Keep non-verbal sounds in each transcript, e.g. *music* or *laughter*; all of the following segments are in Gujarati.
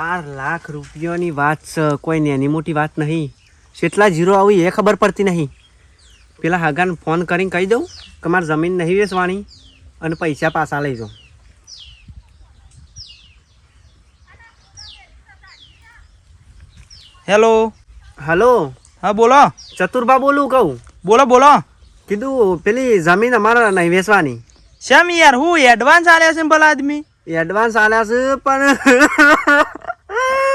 બાર લાખ રૂપિયાની વાત છે કોઈ નેની મોટી વાત નહીં. કેટલા જીરો આવી એ ખબર પડતી નહીં. પેલા હગાને ફોન કરીને કહી દઉં કે મારે જમીન નહીં વેચવાની અને પૈસા પાછા લઈ જાઉં. હેલો. હલો. હા બોલો. ચતુરબા બોલું કહું. બોલો બોલો. કીધું પેલી જમીન અમારે નહીં વેચવાની. શેમ યાર હું એડવાન્સ આલ્યા છે ભલા આદમી? એડવાન્સ આલ્યા છે પણ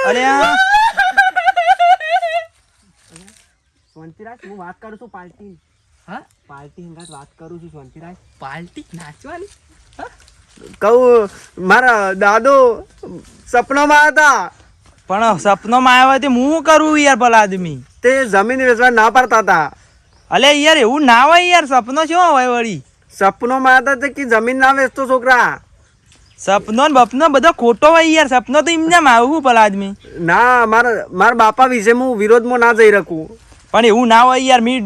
અરે આ. હું વાત કરું છું પાર્ટી હા? પાર્ટી હંગાત વાત કરું છું સ્વંતિરાજ પાર્ટી નાચવાની? કહું મારા દાદો સપનામાં હતા. પણ સપનોમાં આવ્યા તે હું કરું યાર ભલા આદમી? તે જમીન વેચવા ના પાડતા હતા. અલે યાર એવું ના હોય યાર સપનો શું હોય વળી? સપનોમાં હતા તે કે જમીન ના વેચતો છોકરા. સપનો ને બપનો બધો ખોટો હોય યાર સપનો તો એમને આમ આવું ભલા આદમી. ના મારા મારા બાપા વિશે હું વિરોધમાં ના જઈ શકું. પણ એવું ના હોય યાર મી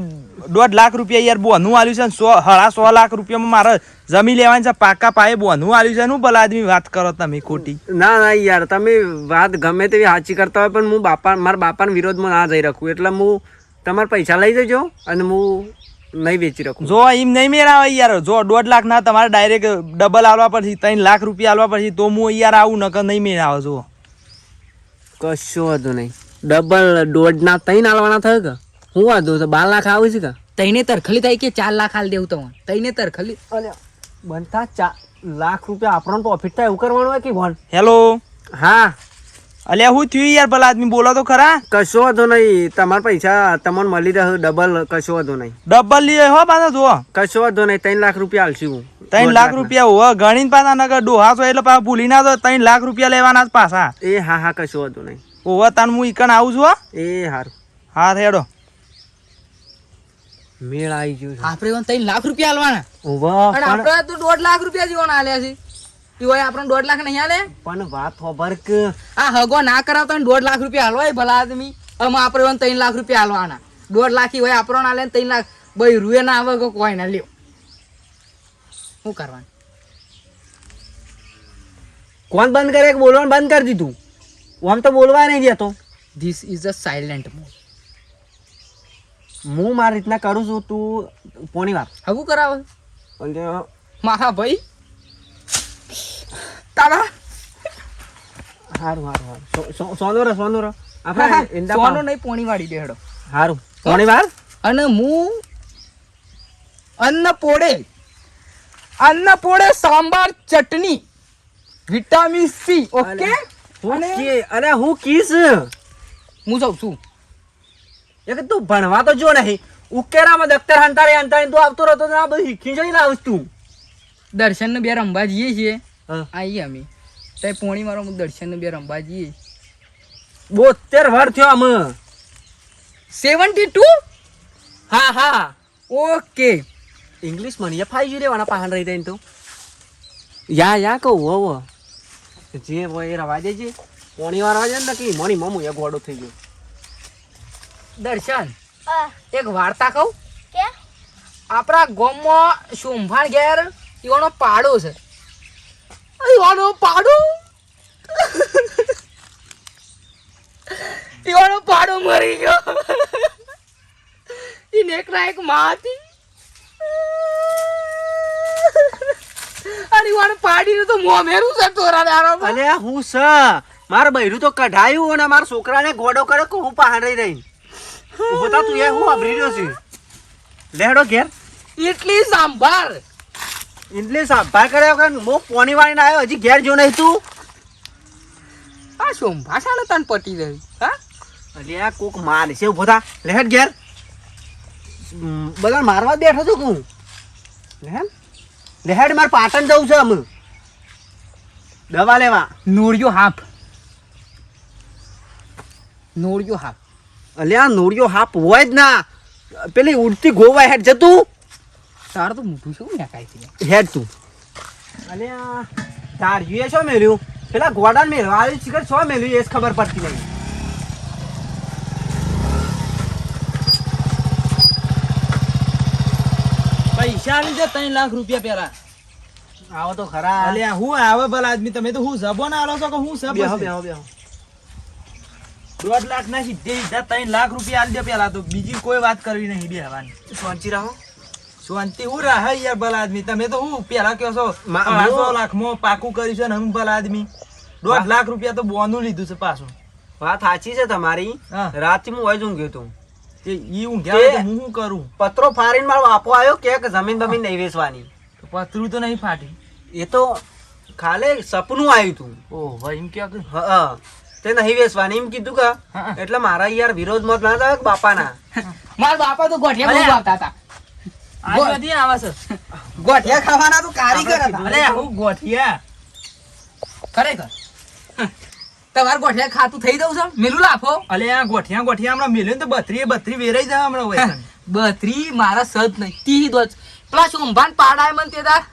દોઢ લાખ રૂપિયા યાર બોનું આલ્યું છે ને સો હળા સો લાખ રૂપિયામાં મારે જમી લેવાની છે પાકા પાયે બોનું આલ્યું છે હું ભલા આદમી વાત કરો તમે ખોટી. ના ના યાર તમે વાત ગમે તેવી સાચી કરતા હોય પણ હું બાપા મારા બાપાના વિરોધમાં ના જઈ રાખું એટલે હું તમારા પૈસા લઈ જજો અને હું નહીં વેચી રાખું. જો એમ નહીં મેળાવે યાર જો દોઢ લાખ ના તમારે ડાયરેક્ટ ડબલ આલવા પડશે ત્રણ લાખ રૂપિયા આલવા પડશે તો હું યાર આવું નકર નહીં મેળાવે જો. કશો વાંધો નહીં. ડબલ દોઢ ના ત્રણ આલવાના થયો કે? હું વાંધો તો બાર લાખ આવે છે કે? તઈને તરખલી થાય કે ચાર લાખ હાલ દેવું તમને? તઈને તરખલી. બનતા ચાર લાખ રૂપિયા આપણો પ્રોફિટ થાય એવું કરવાનું હોય કે ભણ હેલો હા. અલ્યા હું થયું યાર ભલા આદમી બોલો તો ખરા. કશો વાંધો નહીં. તમારા પૈસા તમને મળી રહ્યો ડબલ કશો વાંધો નહીં. ડબલ લીએ હો પાછા જો કશો વાંધો નહીં ત્રણ લાખ રૂપિયા હાલશી હું. ત્રણ લાખ રૂપિયા હોવા ગણીને પાછા નગર ડોહા છો એટલે પાછા ભૂલી ના તો ત્રણ લાખ રૂપિયા લેવાના જ પાછા. એ હા હા કશો વાંધો નહીં. હોવા તાન હું ઈકણ આવું છું હો. એ હારું. હા હેડો. મેળ આવી ગયો આપણે ત્રણ લાખ રૂપિયા હાલવાના પણ આપણે તો દોઢ લાખ રૂપિયા જીવન હાલ્યા છે. હોય આપણને દોઢ લાખ નહીં હાલે પણ વાત ખબર કે આ હગો ના કરાવ તો ને દોઢ લાખ રૂપિયા હાલવાય ભલા આદમી. અમે આપણે ત્રણ લાખ રૂપિયા હાલવાના. દોઢ લાખ હોય આપણો ના લે ત્રણ લાખ. ભાઈ રૂએ ના આવે કે કોઈ ના લ્યો. શું કરવાનું? કોણ બંધ કરે? બોલવાનું બંધ કરી દીધું. આમ તો બોલવા નહીં દેતો this is a silent mode હું મારી રીતના કરું છું તું પોણી વાત હગું કરાવે? મારા ભાઈ? તારા? હારું હારું હારું. સોનો રે સોનો રે. આપણે સોનો નહીં પોણી વાળી દેડો હારું. પોણી વાળ અને હું અન્ન પોડે અન્ન પોડે સાંભાર ચટણી વિટામિન સી ઓકે? ઓકે અરે હું કીસ હું જાઉં છું. એક તું ભણવા તો જો નહીં ઉકેરામાં દફતર હંતારે હંતારે તું આવતો રહેતો આ બધું જઈ લાવીશ તું. દર્શન ને બે રમવા જઈએ છીએ. આવીએ અમે. ત્યાં પોણી મારો હું દર્શન બે રંબા જઈએ બોતેર વાર થયો આમ. Seventy two? હા હા. ઓકે. ઇંગ્લિશ મને ફાઈ ગયું રેવાના પાહન રહી રહીને તો. યા યા કહું હો હો. જે હોય એ રવા દેજે. પોણી વાર વાજે ને કે મણી મમું એક ગોડો થઈ ગયો. દર્શન એક વાર્તા કહું. આપણા ગામમાં સોમભાણ ઘેર ઈવાનો પાડો છે. ઈવાનો પાડો ઈવાનો પાડો મરી ગયો. ઈ નેકના એક અરે હતી પાડીને તો મોં મેરું છે તોરા દારો અલે હું સ મારા બૈરું તો કઢાયું અને મારા છોકરાને ગોડો કર્યો કે હું પાહન રહી ઊભો તું એ હું અભરી રહ્યો છે. લેડો ઘેર. એટલી સાંભાર. એટલે સાંભાર કર્યો કે હું પોણી વાળીને આવ્યો હજી ઘેર જો નહીં તું. આ શું શાને તન પટી રહી હા? અલે આ કોક માર છે ઊભો થા. લેહેડ ઘેર. બધા મારવા બેઠો છું હું? લેહેડ લેહેડ મારે પાટણ જવું છે અમે દવા લેવા. નોળિયો હાફ. નોળિયો હાફ. અલ્યા નોળિયો હાફ હોય જ ના. પેલી ઉડતી ગોવા હેઠ જતું. તાર તો મોટું શું ને કાંઈ હેડ તું. અને તાર યુએ શું મેલ્યું? પેલા ગોડાને મેળવા આવી શિખર શું મેલ્યું એ જ ખબર પડતી નહીં. પૈસા લીધે ત્રણ લાખ રૂપિયા પેલા. આવો તો ખરા. અલ્યા હું આવે ભલા આદમી? તમે તો હું જબો ના આલો છો કે હું સબ બેહો બેહો બેહો. દોઢ લાખ ના સીધે સીધા ત્રણ લાખ રૂપિયા આલી દે પેલા તો. બીજી કોઈ વાત કરવી નહીં બેહવાની. શાંતિ રહો. શાંતિ હું રહે યાર ભલા આદમી તમે તો હું પેલા કહો છો પાંચસો લાખમાં પાકું કર્યું છે ને હું ભલા આદમી દોઢ લાખ રૂપિયા તો બોનું લીધું છે પાછું. વાત સાચી છે તમારી. રાતથી હું વહી ઊંઘ્યો તું. ઈ ઊંઘ્યા હોય હું શું કરું? પત્રો ફાડીને મારો બાપો આવ્યો કે જમીન બમીન નહીં વેચવાની? પતરું તો નહીં ફાટી. એ તો ખાલી સપનું આવ્યું તું. ઓહ ભાઈ એમ કે? હા તે નહીં વેચવાની. એમ કીધું કે એટલે મારા યાર વિરોધ મત ના થાય બાપાના. *laughs* મારા બાપા તો ગોઠિયા બહુ અલ્યા. હતા. ગોઠિયા ખાવાના તો કારીગર હતા. અરે હું ગોઠિયા. ખરેખર. તમારે ગોઠિયા ખાતું થઈ દઉં છે? મેલું લાફો. અલે આ ગોઠિયા ગોઠિયા હમણાં મેલ્યું તો બત્રીએ બત્રી વેરાઈ જાય હમણાં *laughs* બત્રી મારા સદ નહીં. તી દોજ પેલા શોભાન પાડાય મન તે તાર?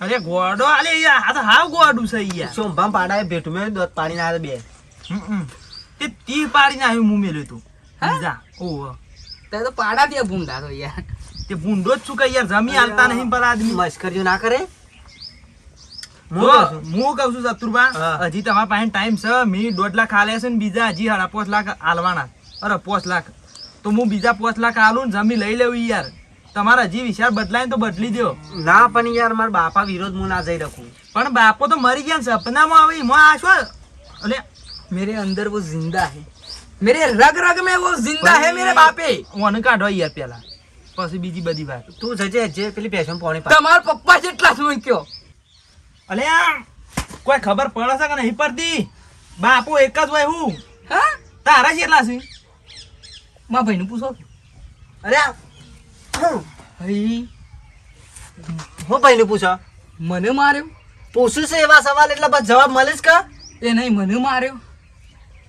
અરે ગોડો અલે યાર આ તો હાવ ગોડું છે યાર શોભામ પાડાએ ભેટું મેં દોત પાણી ના બે. તે તી પાડીને આવ્યું મું મેલ્યું તું. હા? ઓહ. તો પાડા દે ભૂંડા તો યાર. તે ભૂંડો જ શું કે યાર જમી હાલતા નહીં પર આદમી. મશ્કરીઓ ના કરે? હું કઉ છું. શત્રુભા હજી તમારા પાસે ટાઈમ છે મી દોઢ લાખ હાલે છે ને બીજા હજી સાડા પાંચ લાખ હાલવાના અરે પાંચ લાખ. તો હું બીજા પાંચ લાખ હાલું ને જમી લઈ લેવું યાર. તમારા હજી વિચાર બદલાય તો બદલી દો ના પણ યાર મારા બાપા વિરોધ હું ના જઈ રાખું પણ બાપો તો મરી ગયા સપનામાં આવી એમાં આ શું? એટલે મેરે અંદર બહુ જિંદા હૈ. મેરે રગ રગ મે વો જિંદા હે મેરે બાપે ઓન કાઢો યાર પેલા પછી બીજી બધી વાત તું જજે જે પેલી પેશન પોણી તમાર પપ્પા જેટલા શું કયો અલે કોઈ ખબર પડે છે કે નહીં પડતી બાપુ એક જ હોય હું હા તારા જેટલા છે માં ભાઈ નું પૂછો અરે હઈ હો ભાઈ નું પૂછો મને માર્યો પૂછું છે એવા સવાલ એટલે બસ જવાબ મળીશ કે એ નહીં મને માર્યો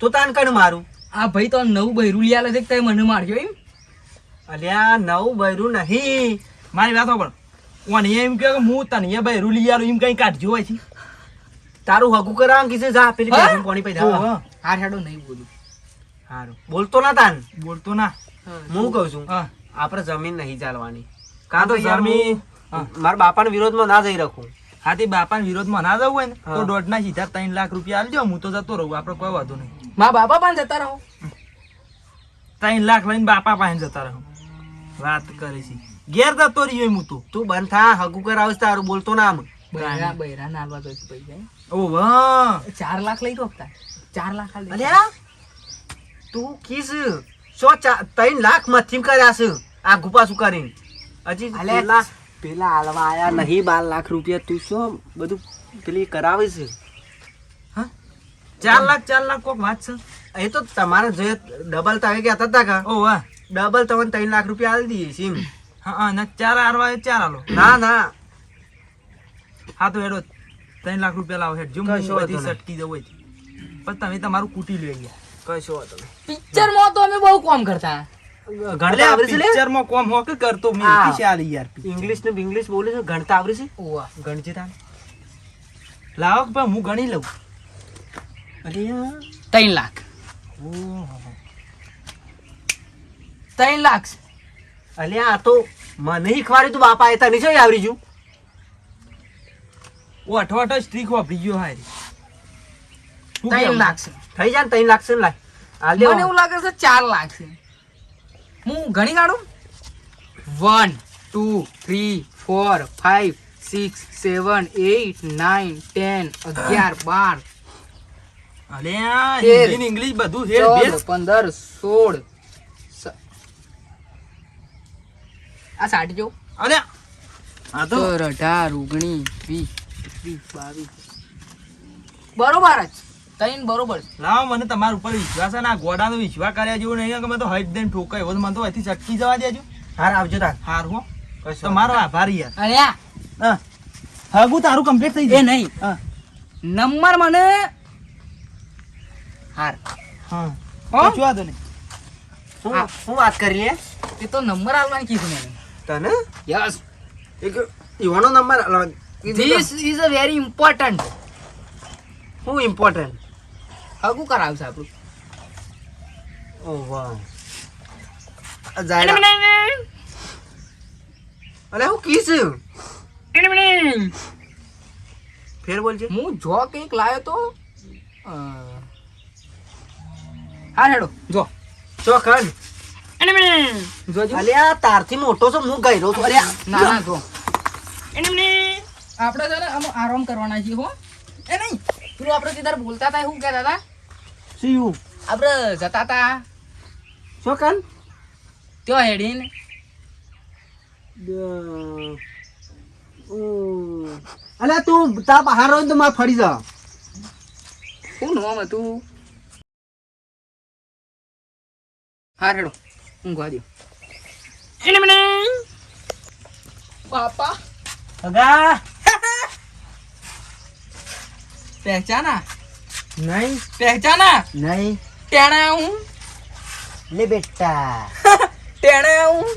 તો તાન કણ મારું આ ભાઈ તો નવું બૈરું લઈ આવે છે તે મને માર્યો એમ. અલ્યા નવું બૈરું નહીં. મારી વાત પણ કોને એમ કે હું તને એ બૈરું લઈ યાર એમ કઈ કાઢજો હોય છે. તારું હગું કરાવવાનું કીધું જા પેલી હા? પેશન પાણી પી ઓહો. હાર હેડો નહીં બોલું. સારું બોલતો ના તાન. બોલતો ના. હું. કહું છું હા. આપણે જમીન નહીં ચાલવાની. કાં તો તો જમીન- હા. મારા બાપાના વિરોધમાં ના જઈ રાખું. હાથી બાપાના વિરોધમાં ના જવું હોય ને તો હા. દોઢ ના સીધા ત્રણ લાખ રૂપિયા આપજો હું તો જતો રહું આપણે કોઈ વાંધો નહીં. મારા બાપા પણ જતા રહો. ત્રણ લાખ લઈને બાપા પાસે જતા રહો. વાત કરે છે. ઘેર જતો રહ્યો હું તો. તું બંધ થા હગું કરાવીશ તારું બોલતો ના આમ. બૈરા બૈરા ના આલવા તો પૈસા ઓ વાહ. ચાર લાખ લઈ દો હપ્તા. ચાર લાખ આલી અલ્યા તું કીસ સો ત્રણ લાખ મથીમ કર્યા છે આ ગુપાસું કરીને. હજી અલ્યા. પેલા પેલા હાલવા આયા નહીં બાર લાખ રૂપિયા તું શું બધું પેલી કરાવે છે ચાર લાખ ચાર લાખ કોક વાત છે. એ તો તમારે જે ડબલ તમે કહેતા હતા કા? ઓ વાહ. ડબલ તમને ત્રણ લાખ રૂપિયા આલી દઈએ સીમ. હા ના ચાર આરવા ચાર આલો ના ના. હા તો હેડો ત્રણ લાખ રૂપિયા લાવો હેડ. જો બધી સટકી જવું હોય પણ તમે તમારું કૂટી લઈ ગયા કશો વાંધો નહીં. પિક્ચરમાં તો અમે બહુ કામ કરતા. ગણતા આવરી છે પિક્ચરમાં કોમ હોકે કરતો? મેં આલી યાર ઇંગ્લિશ ને ઇંગ્લિશ બોલે છે ગણતા આવરી છે? ઓવા ગણજે તાન લાવો પણ ભાઈ હું ગણી લઉં. ત્રણ લાખ. ત્રણ લાખ અલ્યા આ તો મને શીખવાડ્યું તું બાપા એ તને શું આવડી ગયું ઓ અઠો અઠો સ્ટ્રીક વાપરી ગયો હારી ત્રણ લાખ થઈ જાય ને ત્રણ લાખ છે લાય મને એવું લાગે છે ચાર લાખ છે હું ઘણી કાઢું one two three four five six seven eight nine ten અગિયાર બાર તેર. હિન્દી ઇંગ્લિશ બધું હેર બેસ. પંદર સોળ સ- આ સાઠ જો. અલ્યા આ તો સત્તર અઢાર ઓગણીસ વીસ એકવીસ બાવીસ. બરોબર જ. તઈન બરોબર લાવ મને તમારા ઉપર વિશ્વાસ છે ને આ ગોડાનો વિશ્વાસ કર્યા જેવું નહીં કે મેં તો હટ દેન ઠોકાય એવો તો મને તો અહીંથી ચટકી જવા દેજો. હાર આવજો તાર. હાર હો. તમારો આભાર યાર. અરે હા. હગું તારું કમ્પ્લીટ થઈ એ જાય નહીં. હા. નંબર મને હાર. હા. હા? કશું વાંધો નહીં. હું વાત કરી લે એ તો નંબર આલવાની કીધું મેં. તને? યસ. એક ઈવાનો નંબર આલો. This is a very important શું હું ઇમ્પોર્ટન્ટ હગું કરાવશે આપણું. ઓ વાહ. અલે હું કીસ ફેર બોલજે. હું જો કંઈક લાયો તો હા હેડો. જો. ચોકન જોજો અલે આ તારથી મોટો છો હું ગઈ છું. અરે ના ના જો. આપણે છે ને આમ આરામ કરવાના છીએ હો. એ નહીં. પેલું આપણે બોલતા હતા શું કહેતા હતા? સીયું આપણે જતા હતા. ચોકન ત્યાં હેડીને. અલે તું તા બહાર હોય ને તો મારે ફરી જા. શું નામ હતું? હા હેડો ઊંઘવા દો પાપા અગા. પહેચાના? નહીં. પહેચાના? નહીં. ટેણે હું લે બેટા *laughs* ટેણે હું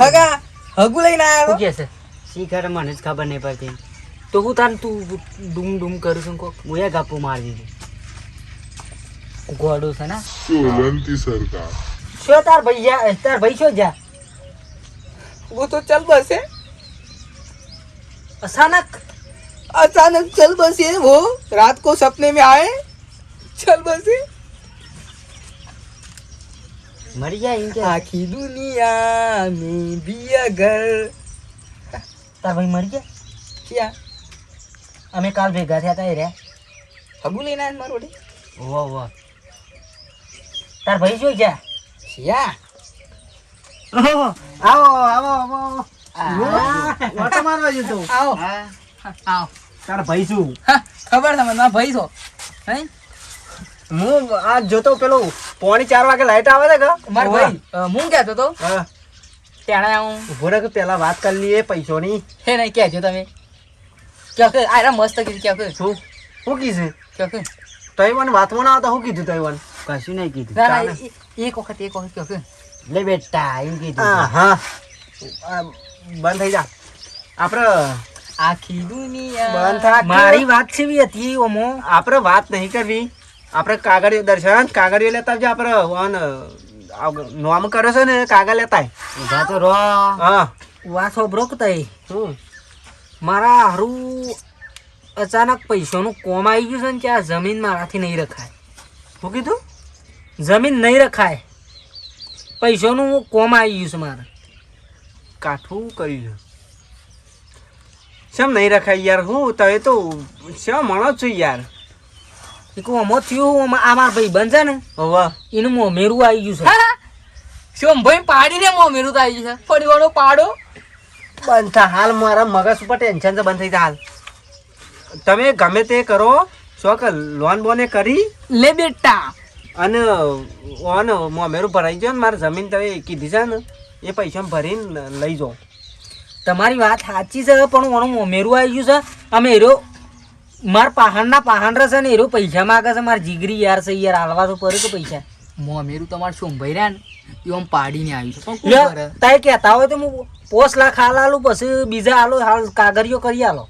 હગા હગુ લઈને આવ્યો કે છે? શીખર મને જ ખબર નહીં પડતી. તો હું તાન તું ડૂમ ડૂમ કરું છું કોક? હું એ ગાપુ મારી દીધી. ગોડો છે ને સોલંકી સરકાર શું તાર ભૈયા તાર ભાઈ શું જા वो तो चल बसे અચાનક अचानक चल बसे वो रात को सपने में आए चल बसे મરી જાય એમ કે आखी दुनिया में भी अगर તાર ભાઈ મરી ગયા क्या અમે કાલ ભેગા થયા તા એ રે हगू लेना है मारो ઓવો ઓવો તાર ભાઈ જોઈ ગયા શિયા? આવો આવો આવો આવો. તાર ભાઈ છું ખબર છે ભાઈ છો. હું? આ જોતો પેલો પોણી ચાર વાગે લાઈટ આવે છે ભાઈ હું કેતો તો ત્યાં હું ઊભો પેલા વાત કરી લઈએ પૈસો ની હે નહીં કહેજો તમે. કે આરા મસ્ત કીધું કે. શું? શું કીધું? કે. તઈ મને વાતમાં ના આવતા શું કીધું તઈ કશું નહીં કીધું એક વખત એક વખત કહો લે બેટા એમ કીધું હા બંધ થઈ જા આપણે આખી દુનિયા બંધ મારી વાત છે બી હતી ઓમો આપણે વાત નહીં કરવી આપણે કાગળિયો દર્શન કાગળિયો લેતા જ આપણે ઓન નોમ કર્યો છે ને કાગળ લેતા ઊભા તો રો હા વાસો બ્રોક તઈ મારા હારું અચાનક પૈસાનું કોમ આવી ગયું છે ને કે આ જમીન મારાથી નહીં રખાય શું કીધું જમીન નહીં રખાય. પૈસાનું કોમ આવી ગયું છે મારે. કાઠું કર્યું છે શેમ નહીં રખાય યાર? હું તમે તો શેમ મણો છું યાર? એક ઓમો થયું આ મારા ભાઈ બનશે ને. હવે એનું મોમેરું આવી ગયું છે. શું ભાઈ પાડીને મોમેરું તો આવી ગયું છે? ફરી વાળો પાડો. બંધ થા હાલ મારા મગજ ઉપર ટેન્શન છે બંધ થઈ હાલ. તમે ગમે તે કરો શોખ લોન બોને કરી. લે બેટા. અને ઓન મોમેરું ભરાઈ ગયો ને મારે જમીન તમે કીધી છે ને એ પૈસા ભરીને લઈ જાઓ તમારી વાત સાચી છે પણ ઓનું મોમેરું આવી ગયું છે. અમે એરો માર પહાડના પહાડ રહેશે ને એરો પૈસા માગે છે માર જીગરી યાર છે યાર હાલવા તો પડે કે પૈસા. મોમેરું તમારે શું ભાઈ રહ્યા ને એ આમ પાડીને આવ્યું છે. લે, તાય કહેતા હોય તો હું પોસ લાખ હાલ આલું પછી બીજા હાલો હાલ કાગરીઓ કરી આલો.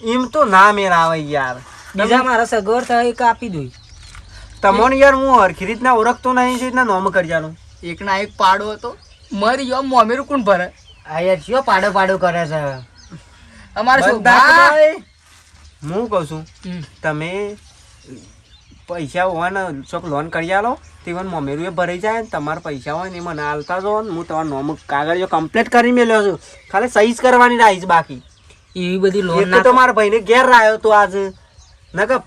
એમ તો ના મેળ આવે યાર. બીજા મારા સગવડ થાય કાપી દઉં. તમને યાર હું હરખી રીતના ઓળખતો નહીં છે રીતના નોમ કરજાનું. એક ના એક પાડો હતો. મરી ગયો મોમેરું કોણ ભરે. આ યાર શું પાડો પાડો કરે છે. અમારે હું કહું છું તમે પૈસા હોય ને ચોક લોન કરી આલો તે મને મમેરું એ ભરાઈ જાય ને તમારા પૈસા હોય ને એ મને હાલતા જો ને હું તમારો નોમ કાગળિયો કમ્પ્લીટ કરી મેલ્યો છું. ખાલી સહી જ કરવાની રાહીશ બાકી. એવી બધી લોન તો મારા ભાઈને ઘેર રહ્યો તો આજે. નકર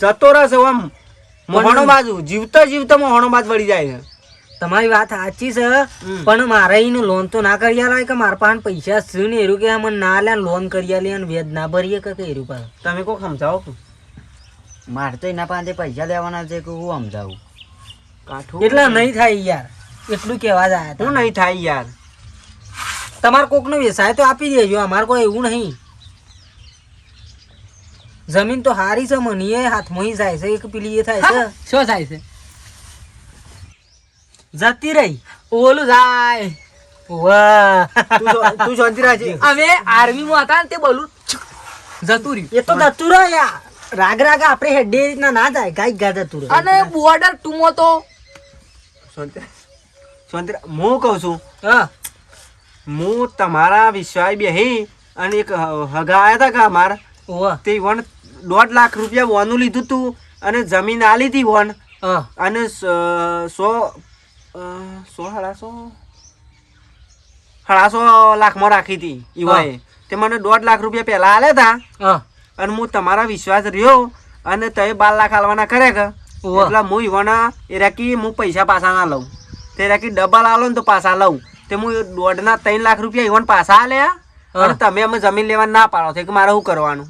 જતો રહેશે આમ મોહણો બાજુ જીવતો જીવતો મોહણો બાજ વળી જાય છે. તમારી વાત સાચી છે પણ મારે એને લોન તો ના કરી આલા કે મારા પાસે પૈસા છે ને એરું કે મને ના લે લોન કરી આલી અને વેદ ના ભરીએ કે એરું પાસે તમે કોક સમજાવો મારે તો એના પાસે પૈસા લેવાના છે કે હું સમજાવું? કાઠું. એટલે નહીં થાય યાર એટલું કહેવા જાય તો નહીં થાય યાર. તમારે કોકનો વ્યવસાય તો આપી દેજો અમારે કોઈ એવું નહીં. જમીન તો હારી છે મને એ મોહી જાય છે એક પેલી એ થાય છે. શું થાય છે? જતી રહી. ઓલું જાય. વાહ તું શો- તું શાંતિ આર્મી માં હતા ને તે બોલું જતું રહ્યું. એ તો જતું રહ્યા રાગ રાગ આપણે હેડે રીતના ના જાય ગાય ગા જતું રહ્યું અને બોર્ડર ટુમો તો. શાંતિ શાંતિ હું કહું છું હા. હું તમારા વિશ્વાસ બેહી અને એક હગા આવ્યા હતા કે અમારા? તે વન દોઢ લાખ રૂપિયા વોનું લીધું તું અને જમીન આલી લીધી વન. અને સો સો હળાસો હળાસો લાખમાં રાખી હતી ઈવાએ. તે મને દોઢ લાખ રૂપિયા પહેલા આલે હતા. અને હું તમારા વિશ્વાસ રહ્યો અને તે બાર લાખ આલવાના કરે. કે એટલે હું ઈવાના એ રાખી હું પૈસા પાછા ના લઉં. તે રાખી ડબલ આલો ને તો પાછા લઉં. તે હું દોઢના ત્રણ લાખ રૂપિયા ઈવન પાછા આલ્યા. અને તમે અમે જમીન લેવા ના પાડો. છે કે મારે શું કરવાનું?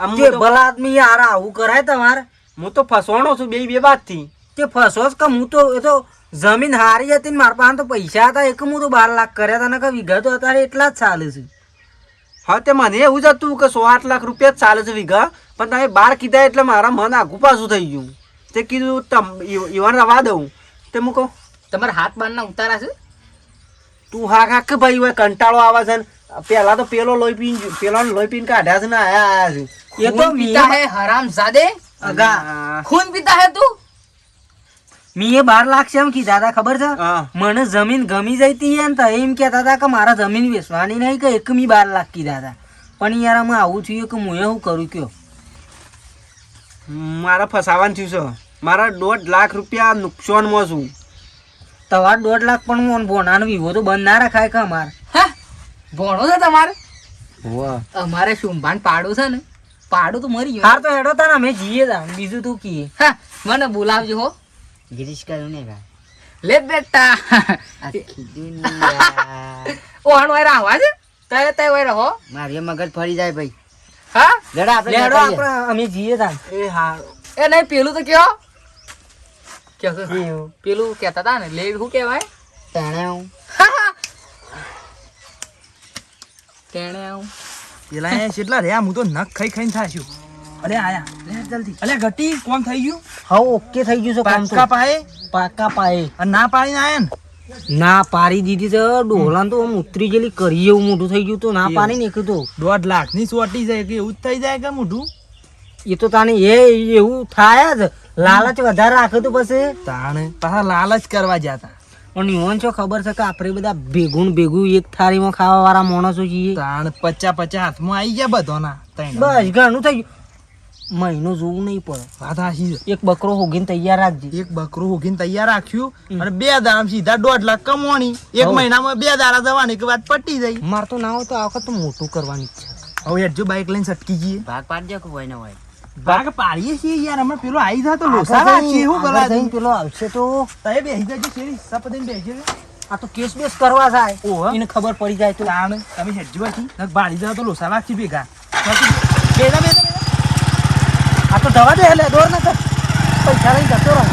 તે ભલા આદમી યાર આવું કરાય તમારે? હું તો ફસવાનો છું બે બે બાદથી તે ફસો જ કે હું તો એ તો જમીન હારી હતી ને મારા પાસે તો પૈસા હતા એક હું તો બાર લાખ કર્યા હતા ને કે વીઘા તો અત્યારે એટલા જ ચાલે છે. હા તે મને એવું જ હતું કે સો આઠ લાખ રૂપિયા જ ચાલે છે વીઘા પણ તમે બાર કીધા એટલે મારા મન આઘું પાછું થઈ ગયું. તે કીધું તમ ઈવાન રવા દઉં. તે મૂકો કહું તમારા હાથ બારના ઉતારા છે? તું હા હા કે ભાઈ હોય કંટાળો આવે છે ને? પેલા તો પેલો લોહી પીન પેલો લોહી પીન કાઢ્યા છે ને આયા આયા છે. એ તો પીતા હે હરામ જાદે અગા ખૂન પીતા હે તું? મીએ બાર લાખ છે એમ કીધા હતા ખબર છે? મને જમીન ગમી જઈતી એમ તો એમ કહેતા હતા કે મારા જમીન વેચવાની નહીં કે એક મી બાર લાખ કીધા હતા પણ યાર અમે આવું થયું કે હું એ શું કરું કયો? મારા ફસાવાનું થયું છે. મારા દોઢ લાખ રૂપિયા નુકસાનમાં છું. તમારે દોઢ લાખ પણ હું ભોણાનો વિવો તો બંધ ના રખાય કે અમારે? ભોણો છે તમારે? અમારે શુંભાન પાડું છે ને. પાડું તો મરી ગયું. હાર તો હેડો તાને અમે જઈએ તા બીજું તું કીએ. મને બોલાવજો હો. ગિરીશ કર્યું ને ભાઈ? લે બેટા. ઓહણ વાયરા આવા છે તય તય વાયરા હો? મારે મગજ ફરી જાય ભાઈ. હા? લેડો આપણે લેડો આપણે અમે જીએ તા એ હા. એ નહીં પેલું તો કયો? કયો કયો? પેલું કહેતા તા ને લે શું કહેવાય? તણે હું. તેણે આવું? પેલા એ કેટલા રહ્યા હું તો નખ ખાઈ ખાઈને થાશું અરે આયા. લે જલ્દી. અલે ઘટી કોમ થઈ ગયું? હા ઓકે થઈ ગયું છે કામ પાકા પાએ પાકા પાએ અને ના પાડીને આયા ને? ના પારી દીધી તો ડોલાન તો આમ ઉતરી ગયેલી કરી એવું મોટું થઈ ગયું તો ના પાણી પાડી ને તો. દોઢ લાખની સોટી જાય કે એવું જ થઈ જાય કે મોઢું? એ તો તાને એ એવું થાય જ. લાલચ વધારે રાખે તો પછી. તાણે પાછા લાલચ કરવા જતા પણ યુવાન છો ખબર છે કે આપણે બધા ભેગું ભેગું એક થાળીમાં ખાવા વાળા માણસો છીએ. તાણ પચા પચા હાથમાં આવી ગયા બધોના બસ ઘણું થઈ ગયું. મહિનો જોવું નહીં પડે. વાત હાસી એક બકરો હોગીને તૈયાર રાખજે. એક બકરો હોગીને તૈયાર રાખ્યું અને બે દાડા સીધા દોઢ લાખ કમવાની. એક. મહિનામાં બે દાડા જવાની કે વાત પટી જાય. માર તો ના હોય તો આ વખત તો મોટું કરવાની ઈચ્છા. હવે જો બાઈક લઈને સટકી જઈએ. ભાગ પાડજો કે હોય ને હોય. ભાગ પાડીએ છીએ યાર હમણાં પેલો આવી જાય તો આગળ લોસા રાખીએ જઈને- એવું આગળ ગલા જઈને પેલો આવશે તો. તય બેસી જજો શેરી સપદીને બેસી જજો. આ તો કેસ બેસ કરવા જાય. ઓહ. એને ખબર પડી જાય તો. તાણ તમે હેડજો આથી નક બાળી જાવ તો લોસા વાગથી ભેગા. બેડા બેડા આ તો દવા દે એટલે દોડ ના કર પૈસા લઈને જતો રહો.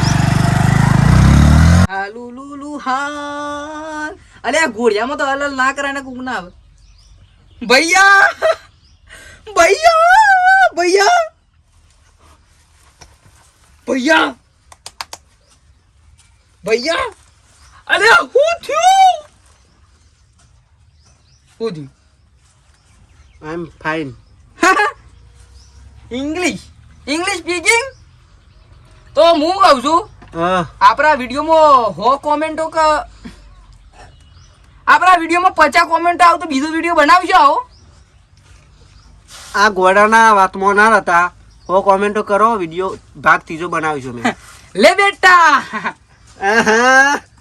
હાલુ લુલુ હાલ. અલે આ ઘોડિયામાં તો હલલ ના કરાય ને કુક ના આવે. ભૈયા! ભૈયા! ભૈયા! ભૈયા! ભૈયા! અરે હું થયું? હું થયું? I am fine English English speaking તો હું કહું છું આપણા વિડીયોમાં હો કોમેન્ટો કે આપણા વિડીયોમાં પચાસ કોમેન્ટ આવ તો બીજો વીડિયો બનાવજો આવો. આ ઘોડાના વાતમાં ના હતા હો કોમેન્ટો કરો વીડિયો ભાગ ત્રીજો બનાવીશું મેં *laughs* લે બેટા! *laughs* આહા.